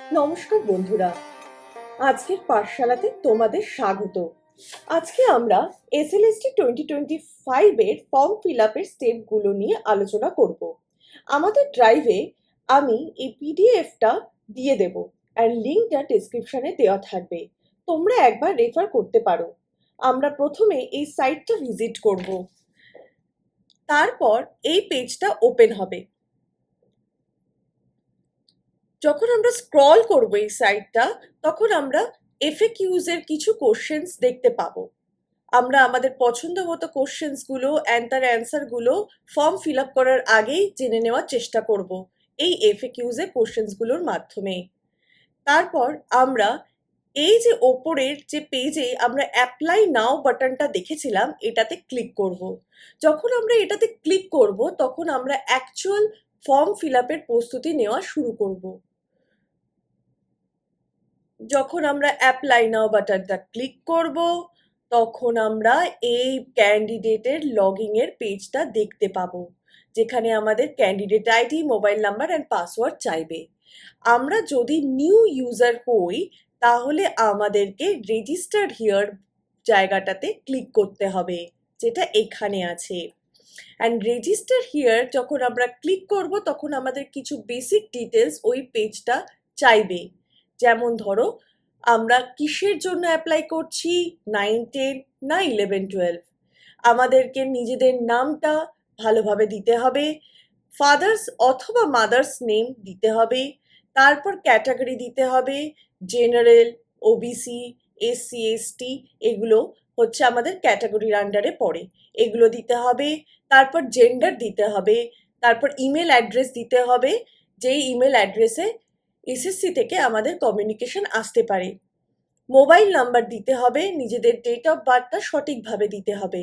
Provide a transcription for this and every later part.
নমস্কার বন্ধুরা। আজকের পাঠশালাতে তোমাদের স্বাগত। আজকে আমরা এসএলএসটি টোয়েন্টি টোয়েন্টি ফাইভের ফর্ম ফিল আপের স্টেপগুলো নিয়ে আলোচনা করব। আমাদের ড্রাইভে আমি এই পিডিএফটা দিয়ে দেব আর লিঙ্কটা ডেসক্রিপশনে দেওয়া থাকবে। তোমরা একবার রেফার করতে পারো। আমরা প্রথমে এই সাইটটা ভিজিট করব। তারপর এই পেজটা ওপেন হবে। যখন আমরা স্ক্রল করব এই সাইটটা তখন আমরা এফএকিউজ এর কিছু কোশ্চেন্স দেখতে পাবো। আমরা আমাদের পছন্দ মতো কোশ্চেন্সগুলো অ্যান্ড তার অ্যান্সারগুলো ফর্ম ফিল আপ করার আগেই জেনে নেওয়ার চেষ্টা করব এই এফএকিউজ এর কোশ্চেন্সগুলোর মাধ্যমে। তারপর আমরা এই যে ওপরের যে পেজে আমরা অ্যাপ্লাই নাও বাটনটা দেখেছিলাম, এটাতে ক্লিক করব। যখন আমরা এটাতে ক্লিক করব, তখন আমরা অ্যাকচুয়াল ফর্ম ফিল আপের প্রস্তুতি নেওয়া শুরু করব। যখন আমরা অ্যাপ্লাই নাও বাটনটা ক্লিক করব, তখন আমরা এই ক্যান্ডিডেটের লগইন এর পেজটা দেখতে পাবো, যেখানে আমাদের candidate ID mobile number and password চাইবে। আমরা যদি নিউ ইউজার হই, তাহলে আমাদেরকে রেজিস্টার্ড হিয়ার জায়গাটাতে ক্লিক করতে হবে, যেটা এখানে আছে। অ্যান্ড রেজিস্টার হিয়ার যখন আমরা ক্লিক করব, তখন আমাদের কিছু বেসিক ডিটেলস ওই পেজটা চাইবে। যেমন ধরো, আমরা কিসের জন্য অ্যাপ্লাই করছি? নাইন টেন না ইলেভেন টুয়েলভ আমাদেরকে নিজেদের নামটা ভালোভাবে দিতে হবে। ফাদার্স অথবা মাদার্স নেম দিতে হবে। তারপর ক্যাটাগরি দিতে হবে। জেনারেল ওবিসি এসসি এসটি এগুলো হচ্ছে আমাদের ক্যাটাগরির আন্ডারে পড়ে। এগুলো দিতে হবে, তারপর জেন্ডার দিতে হবে, তারপর ইমেল অ্যাড্রেস দিতে হবে, যেই ইমেল অ্যাড্রেসে এসএসসি থেকে আমাদের কমিউনিকেশন আসতে পারে। মোবাইল নাম্বার দিতে হবে, নিজেদের ডেট অফ বার্থটা সঠিকভাবে দিতে হবে।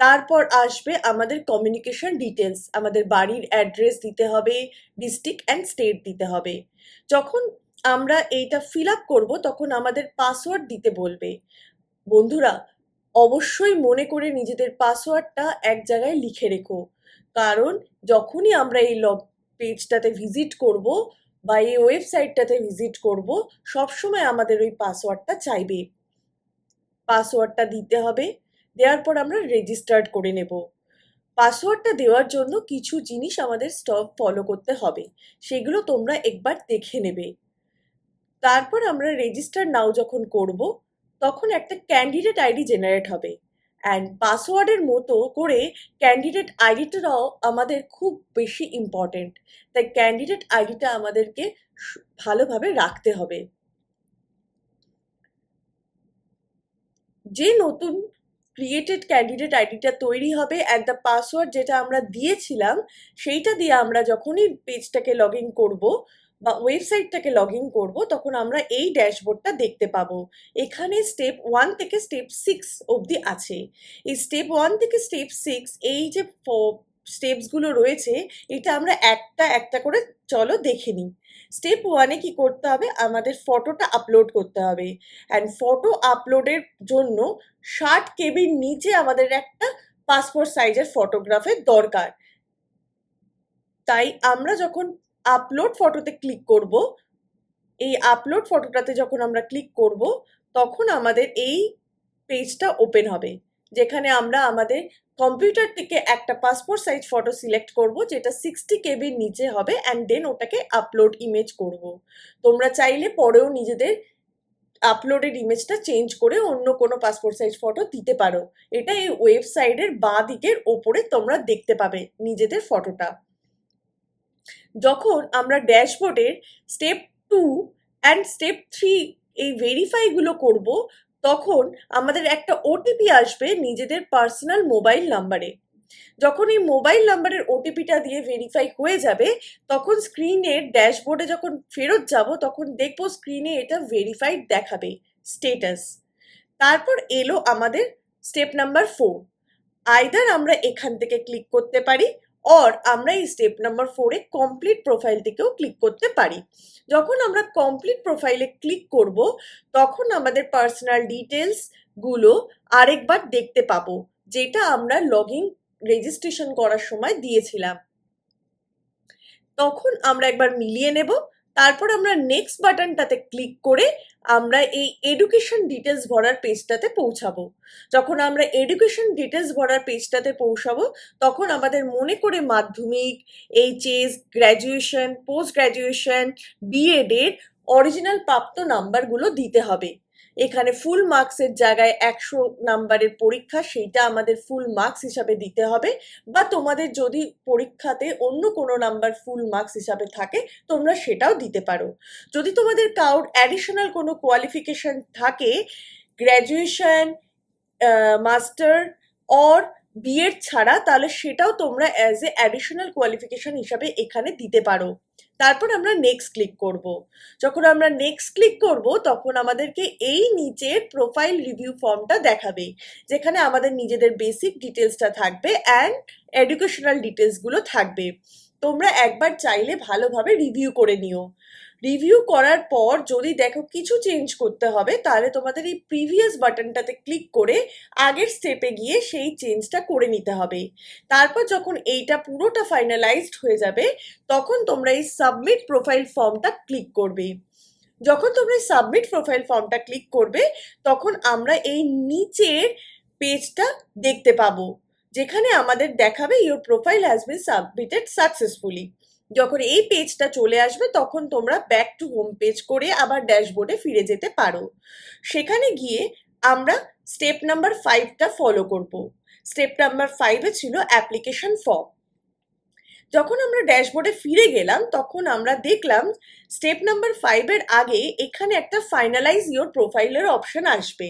তারপর আসবে আমাদের কমিউনিকেশন ডিটেলস আমাদের বাড়ির অ্যাড্রেস দিতে হবে ডিস্ট্রিক্ট অ্যান্ড স্টেট দিতে হবে। যখন আমরা এইটা ফিল আপ করব, তখন আমাদের পাসওয়ার্ড দিতে বলবে। বন্ধুরা অবশ্যই মনে করে নিজেদের পাসওয়ার্ডটা এক জায়গায় লিখে রেখো। কারণ যখনই আমরা এই লগ পেজটাতে ভিজিট করব বা এই ওয়েবসাইটটাতে ভিজিট করব, সবসময় আমাদের ওই পাসওয়ার্ডটা চাইবে। পাসওয়ার্ডটা দিতে হবে, দেওয়ার পর আমরা রেজিস্টার্ড করে নেব। পাসওয়ার্ডটা দেওয়ার জন্য কিছু জিনিস আমাদের স্টপ ফলো করতে হবে, সেগুলো তোমরা একবার দেখে নেবে। তারপর আমরা রেজিস্টার নাও যখন করব তখন একটা ক্যান্ডিডেট আইডি জেনারেট হবে। অ্যান্ড পাসওয়ার্ডের মতো করে ক্যান্ডিডেট আইডিটাও আমাদের খুব বেশি ইম্পর্টেন্ট তাই ক্যান্ডিডেট আইডিটা আমাদেরকে ভালোভাবে রাখতে হবে। যে নতুন ক্রিয়েটেড ক্যান্ডিডেট আইডিটা তৈরি হবে অ্যান্ড দ্য পাসওয়ার্ড যেটা আমরা দিয়েছিলাম, সেইটা দিয়ে আমরা যখনই পেজটাকে লগ ইন করব বা ওয়েবসাইটটাকে লগ ইন করব, তখন আমরা এই ড্যাশবোর্ডটা দেখতে পাবো। এখানে স্টেপ ওয়ান থেকে স্টেপ সিক্স অবধি আছে। এই স্টেপ ওয়ান থেকে স্টেপ সিক্স এই যে স্টেপসগুলো রয়েছে, এটা আমরা একটা একটা করে চলো দেখে নিই। স্টেপ ওয়ানে কি করতে হবে? আমাদের ফটোটা আপলোড করতে হবে। অ্যান্ড ফটো আপলোডের জন্য ষাট কেবির নিচে আমাদের একটা পাসপোর্ট সাইজের ফটোগ্রাফের দরকার। তাই আমরা যখন আপলোড ফটোতে ক্লিক করব, এই আপলোড ফটোটাতে যখন আমরা ক্লিক করব, তখন আমাদের এই পেজটা ওপেন হবে। যেখানে আমরা আমাদের কম্পিউটার থেকে একটা পাসপোর্ট সাইজ ফটো সিলেক্ট করব, যেটা সিক্সটি কেবির নিচে হবে অ্যান্ড দেন ওটাকে আপলোড ইমেজ করব। তোমরা চাইলে পরেও নিজেদের আপলোডের ইমেজটা চেঞ্জ করে অন্য কোনো পাসপোর্ট সাইজ ফটো দিতে পারো। এটা এই ওয়েবসাইটের বাঁ দিকের ওপরে তোমরা দেখতে পাবে নিজেদের ফটোটা যখন আমরা ড্যাশবোর্ডের step two and step three এই ভেরিফাইগুলো করব, তখন আমাদের একটা ওটিপি আসবে নিজেদের পার্সোনাল মোবাইল নাম্বারে যখন এই মোবাইল নাম্বারের ওটিপিটা দিয়ে ভেরিফাই হয়ে যাবে, তখন স্ক্রিনের ড্যাশবোর্ডে যখন ফেরত যাব, তখন দেখব স্ক্রিনে এটা ভেরিফাইড দেখাবে স্টেটাস তারপর এলো আমাদের স্টেপ নাম্বার ফোর আইদার আমরা এখান থেকে ক্লিক করতে পারি অর আমরা এই স্টেপ নাম্বার ফোরে কমপ্লিট প্রোফাইল থেকেও ক্লিক করতে পারি। যখন আমরা কমপ্লিট প্রোফাইলে ক্লিক করব, তখন আমাদের পার্সোনাল ডিটেলসগুলো আরেকবার দেখতে পাবো, যেটা আমরা লগ ইন রেজিস্ট্রেশন করার সময় দিয়েছিলাম। তখন আমরা একবার মিলিয়ে নেব তারপর আমরা নেক্সট বাটনটাতে ক্লিক করে আমরা এই এডুকেশন ডিটেলস ভরার পেজটাতে পৌঁছাবো। যখন আমরা এডুকেশন ডিটেলস ভরার পেজটাতে পৌঁছাবো, তখন আমাদের মনে করে মাধ্যমিক HS graduation post graduation BEd এর অরিজিনাল প্রাপ্ত নাম্বারগুলো দিতে হবে। এখানে ফুল মার্কসের জায়গায় একশো নাম্বারের পরীক্ষা, সেইটা আমাদের ফুল মার্কস হিসাবে দিতে হবে। বা তোমাদের যদি পরীক্ষাতে অন্য কোনো নাম্বার ফুল মার্কস হিসাবে থাকে, তোমরা সেটাও দিতে পারো। যদি তোমাদের কাউর অ্যাডিশনাল কোনো কোয়ালিফিকেশন থাকে গ্র্যাজুয়েশন মাস্টার অর বিএড ছাড়া তাহলে সেটাও তোমরা অ্যাজ এ অ্যাডিশনাল কোয়ালিফিকেশন হিসাবে এখানে দিতে পারো। তারপর আমরা নেক্সট ক্লিক করব। যখন আমরা নেক্সট ক্লিক করব, তখন আমাদেরকে এই নিচের প্রোফাইল রিভিউ ফর্মটা দেখাবে, যেখানে আমাদের নিজেদের বেসিক ডিটেলসটা থাকবে অ্যান্ড এডুকেশনাল ডিটেলসগুলো থাকবে। তোমরা একবার চাইলে ভালোভাবে রিভিউ করে নিও। রিভিউ করার পর যদি দেখো কিছু চেঞ্জ করতে হবে, তাহলে তোমাদের এই প্রিভিয়াস বাটনটাতে ক্লিক করে আগের স্টেপে গিয়ে সেই চেঞ্জটা করে নিতে হবে। তারপর যখন এইটা পুরোটা ফাইনালাইজড হয়ে যাবে, তখন তোমরা এই সাবমিট প্রোফাইল ফর্মটা ক্লিক করবে। যখন তোমরা সাবমিট প্রোফাইল ফর্মটা ক্লিক করবে, তখন আমরা এই নিচের পেজটা দেখতে পাবো, যেখানে আমাদের দেখাবে your profile has been submitted successfully যখন এই পেজটা চলে আসবে, তখন তোমরা ব্যাক টু হোম পেজ করে আবার ড্যাশবোর্ডে ফিরে যেতে পারো। সেখানে গিয়ে আমরা স্টেপ নাম্বার ফাইভটা ফলো করব। স্টেপ নাম্বার ফাইভে ছিল অ্যাপ্লিকেশন ফর্ম যখন আমরা ড্যাশবোর্ডে ফিরে গেলাম, তখন আমরা দেখলাম স্টেপ নাম্বার ফাইভের আগে এখানে একটা ফাইনালাইজ ইওর প্রোফাইলের অপশন আসবে।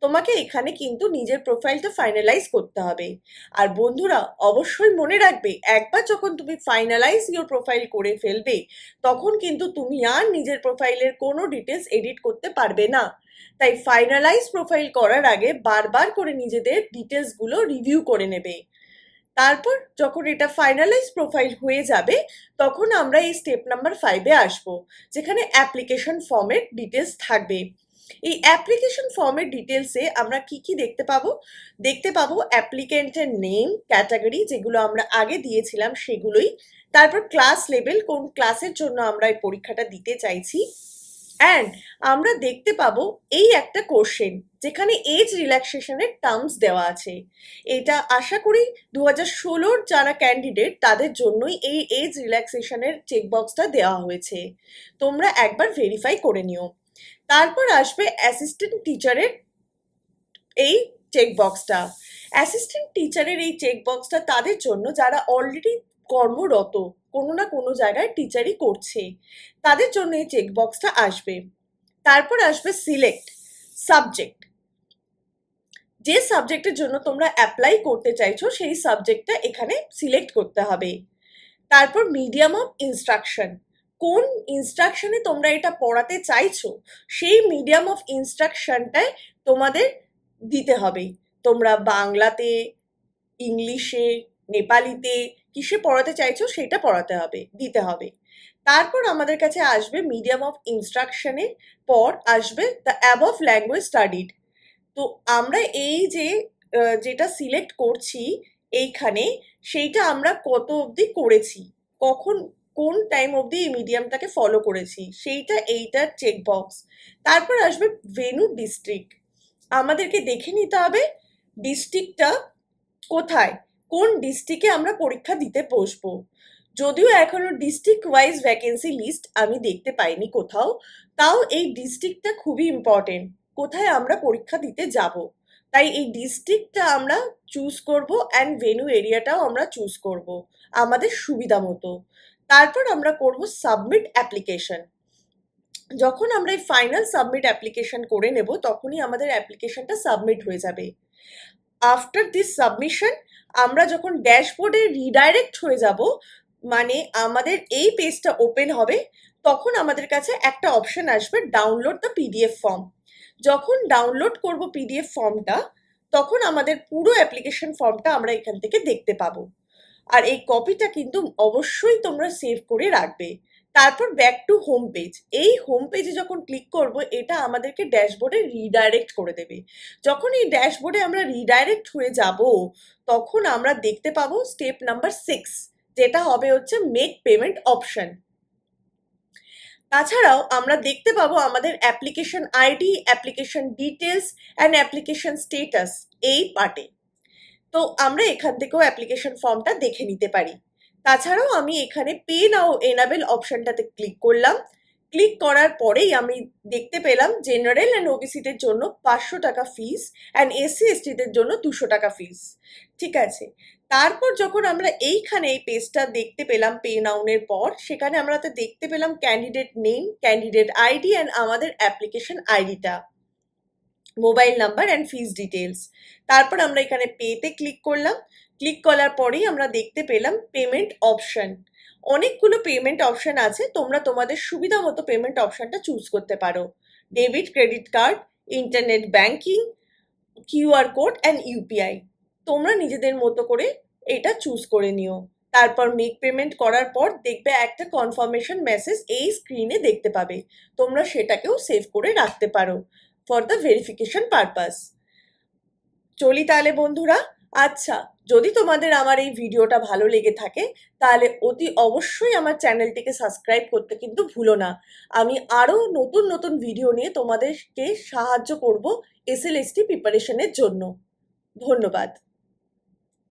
তোমাকে এখানে কিন্তু নিজের প্রোফাইলটা ফাইনালাইজ করতে হবে। আর বন্ধুরা, অবশ্যই মনে রাখবে, একবার যখন তুমি ফাইনালাইজ ইওর প্রোফাইল করে ফেলবে, তখন কিন্তু তুমি আর নিজের প্রোফাইলের কোনো ডিটেলস এডিট করতে পারবে না। তাই ফাইনালাইজ প্রোফাইল করার আগে বারবার করে নিজেদের ডিটেলসগুলো রিভিউ করে নেবে। তারপর যখন এটা ফাইনালাইজ প্রোফাইল হয়ে যাবে, তখন আমরা এই স্টেপ নাম্বার ফাইভে আসব, যেখানে অ্যাপ্লিকেশন ফর্মের ডিটেলস থাকবে। এই অ্যাপ্লিকেশন ফর্মের ডিটেলসে আমরা কি কি দেখতে পাবো? দেখতে পাবো অ্যাপ্লিকেন্টের নেম ক্যাটাগরি যেগুলো আমরা আগে দিয়েছিলাম সেগুলোই, তারপর ক্লাস লেভেল কোন ক্লাসের জন্য আমরা এই পরীক্ষাটা দিতে চাইছি অ্যান্ড আমরা দেখতে পাবো এই একটা কোশ্চেন যেখানে এজ রিল্যাক্সেশনের টার্মস দেওয়া আছে। এটা আশা করি দু হাজার ষোলোর যারা ক্যান্ডিডেট তাদের জন্যই এই এজ রিল্যাক্সেশনের চেকবক্সটা দেওয়া হয়েছে। তোমরা একবার ভেরিফাই করে নিও। তারপর আসবে অ্যাসিস্ট্যান্ট টিচারের এই চেকবক্সটা অ্যাসিস্ট্যান্ট টিচারের এই চেকবক্সটা তাদের জন্য যারা অলরেডি কর্মরত, কোনো না কোনো জায়গায় টিচারই করছে, তাদের জন্য এই চেকবক্সটা আসবে। তারপর আসবে সিলেক্ট সাবজেক্ট যে সাবজেক্টের জন্য তোমরা অ্যাপ্লাই করতে চাইছো, সেই সাবজেক্টটা এখানে সিলেক্ট করতে হবে। তারপর মিডিয়াম অফ ইনস্ট্রাকশন কোন ইনস্ট্রাকশনে তোমরা এটা পড়াতে চাইছো, সেই মিডিয়াম অফ ইনস্ট্রাকশনটায় তোমাদের দিতে হবে। তোমরা বাংলাতে, ইংলিশে, নেপালিতে কিসে পড়াতে চাইছো, সেটা পড়াতে হবে, দিতে হবে। তারপর আমাদের কাছে আসবে মিডিয়াম অফ ইনস্ট্রাকশনের পর আসবে দ্য অ্যাবভ ল্যাঙ্গুয়েজ স্টাডিড তো আমরা এই যে যেটা সিলেক্ট করছি এইখানে, সেইটা আমরা কত অবধি করেছি? কখন, কোন টাইম অবধি এই মিডিয়ামটাকে ফলো করেছি? সেইটা এইটার চেকবক্স তারপর আসবে ভেনু ডিস্ট্রিক্ট আমাদেরকে দেখে নিতে হবে ডিস্ট্রিক্টটা কোথায়? কোন ডিস্ট্রিক্টে আমরা পরীক্ষা দিতে বসবো? যদিও এখনও ডিস্ট্রিক্ট ওয়াইজ ভ্যাকেন্সি লিস্ট আমি দেখতে পাইনি কোথাও, তাও এই ডিস্ট্রিক্টটা খুবই ইম্পর্টেন্ট কোথায় আমরা পরীক্ষা দিতে যাব? তাই এই ডিস্ট্রিক্টটা আমরা চুজ করব অ্যান্ড ভেনু এরিয়াটাও আমরা চুজ করব, আমাদের সুবিধা মতো। তারপর আমরা করব সাবমিট অ্যাপ্লিকেশন যখন আমরা এই ফাইনাল সাবমিট অ্যাপ্লিকেশন করে নেব, তখনই আমাদের অ্যাপ্লিকেশনটা সাবমিট হয়ে যাবে। আফটার দিস সাবমিশন আমরা যখন ড্যাশবোর্ডে রিডাইরেক্ট হয়ে যাব মানে আমাদের এই পেজটা ওপেন হবে, তখন আমাদের কাছে একটা অপশন আসবে ডাউনলোড দ্য পিডিএফ ফর্ম যখন ডাউনলোড করব পিডিএফ ফর্মটা, তখন আমাদের পুরো অ্যাপ্লিকেশন ফর্মটা আমরা এখান থেকে দেখতে পাবো। আর এই কপিটা কিন্তু অবশ্যই তোমরা সেভ করে রাখবে। তারপর ব্যাক টু হোম পেজ এই হোম পেজে যখন ক্লিক করব, এটা আমাদেরকে ড্যাশবোর্ডে রিডাইরেক্ট করে দেবে। যখন এই ড্যাশবোর্ডে আমরা রিডাইরেক্ট হয়ে যাব, তখন আমরা দেখতে পাবো স্টেপ নাম্বার সিক্স যেটা হবে হচ্ছে মেক পেমেন্ট অপশন তাছাড়াও আমরা দেখতে পাবো আমাদের application ID application details and application status এই পার্টে তো আমরা এখান থেকেও অ্যাপ্লিকেশন ফর্মটা দেখে নিতে পারি। তাছাড়াও আমি এখানে পে নাও এনাবেল অপশনটাতে ক্লিক করলাম। ক্লিক করার পরেই আমি দেখতে পেলাম জেনারেল অ্যান্ড ওবিসিদের জন্য পাঁচশো টাকা ফিস অ্যান্ড এসসি এসটিদের জন্য দুশো টাকা ফিস ঠিক আছে? তারপর যখন আমরা এইখানে এই পেজটা দেখতে পেলাম পে নাউনের পর, সেখানে আমরা তো দেখতে পেলাম candidate name candidate ID and আমাদের অ্যাপ্লিকেশন আইডিটা mobile number and fees details তারপর আমরা এখানে পেতে ক্লিক করলাম। ক্লিক করার পরেই আমরা দেখতে পেলাম পেমেন্ট অপশন অনেকগুলো পেমেন্ট অপশন আছে, তোমরা তোমাদের সুবিধা মতো পেমেন্ট অপশনটা চুজ করতে পারো। Debit credit card internet banking QR code and UPI তোমরা নিজেদের মতো করে এটা চুজ করে নিও। তারপর মেক পেমেন্ট করার পর দেখবে একটা কনফার্মেশন মেসেজ এই স্ক্রিনে দেখতে পাবে। তোমরা সেটাকেও সেভ করে রাখতে পারো। ফর দ্য ভেরিফিকেশন পারপাস চলি তাহলে বন্ধুরা আচ্ছা যদি তোমাদের আমার এই ভিডিওটা ভালো লেগে থাকে, তাহলে অতি অবশ্যই আমার চ্যানেলটিকে সাবস্ক্রাইব করতে কিন্তু ভুলো না। আমি আরও নতুন নতুন ভিডিও নিয়ে তোমাদেরকে সাহায্য করব এসএলএসটি প্রিপারেশনের জন্য। ধন্যবাদ।